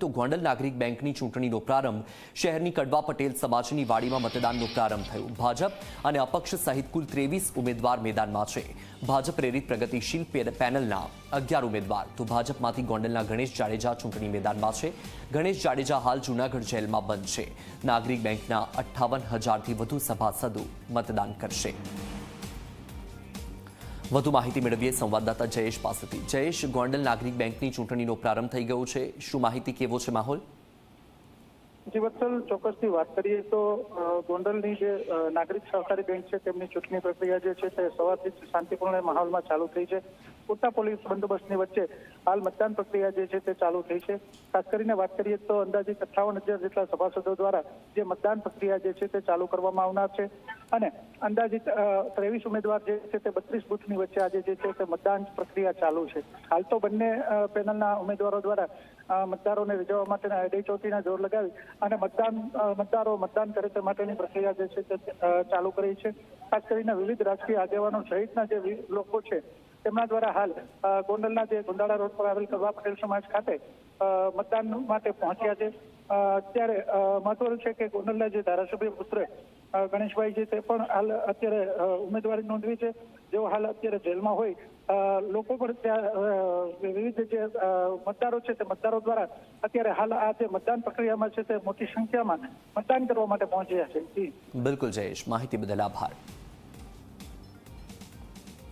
તો ગોંડલ નાગરિક બેંકની ચૂંટણીનો પ્રારંભ, શહેરની કડવા પટેલ સમાજની વાડીમાં મતદાનનો પ્રારંભ થયો. ભાજપ અને અપક્ષ સહિત કુલ ત્રેવીસ ઉમેદવાર મેદાનમાં છે. ભાજપ પ્રેરિત પ્રગતિશીલ પેનલના અગિયાર ઉમેદવાર. તો ભાજપમાંથી ગોંડલના ગણેશ જાડેજા ચૂંટણી મેદાનમાં છે. ગણેશ જાડેજા હાલ જૂનાગઢ જેલમાં બંધ છે. નાગરિક બેંકના અઠ્ઠાવન હજારથી વધુ સભાસદો મતદાન કરશે. વધુ માહિતી મેળવીએ સંવાદદાતા જયેશ પાસેથી. જયેશ, ગોંડલ નાગરિક બેંકની ચૂંટણીનો પ્રારંભ થઈ ગયો છે. શું માહિતી કેવો છે માહોલ? જી, વત્સલ, ચોક્કસથી વાત કરીએ તો ગોંડલની જે નાગરિક સહકારી બેંક છે, તેમની ચૂંટણી પ્રક્રિયા જે છે, તે સવારથી શાંતિપૂર્ણ માહોલમાં ચાલુ થઈ છે. પૂરતા પોલીસ બંદોબસ્તની વચ્ચે હાલ મતદાન પ્રક્રિયા જે છે, તે ચાલુ થઈ છે. ખાસ કરીને વાત કરીએ તો અંદાજિત અઠ્ઠાવન હજાર જેટલા સભાસદો દ્વારા જે મતદાન પ્રક્રિયા જે છે, તે ચાલુ કરવામાં આવનાર છે. અને અંદાજિત ત્રેવીસ ઉમેદવાર જે છે તે બત્રીસ બુથની વચ્ચે આજે જે છે તે મતદાન પ્રક્રિયા ચાલુ છે. હાલ તો બંને પેનલના ઉમેદવારો દ્વારા મતદારોને રીઝવવા માટેના એડી ચોટીના જોર લગાવી અને મતદાન મતદારો મતદાન કરે તે માટેની પ્રક્રિયા જે છે તે ચાલુ કરી છે. ખાસ કરીને વિવિધ રાજકીય આગેવાનો સહિતના જે લોકો છે તેમના દ્વારા હાલ ગોંડલના જે ગુંદાળા રોડ પર આવેલ કરવા પટેલ સમાજ ખાતે મતદાન માટે પહોંચ્યા છે. અત્યારે મહત્વનું છે કે ગોંડલના જે ધારાસભ્ય પુત્ર ગણેશભાઈ છે તે પણ હાલ અત્યારે ઉમેદવારી નોંધવી છે. જેઓ હાલ અત્યારે જેલમાં હોય લોકો પણ ત્યાં વિવિધ જે મતદારો છે તે મતદારો દ્વારા અત્યારે હાલ આ જે મતદાન પ્રક્રિયામાં છે તે મોટી સંખ્યામાં મતદાન કરવા માટે પહોંચ્યા છે. બિલકુલ જયેશ, માહિતી બદલ આભાર.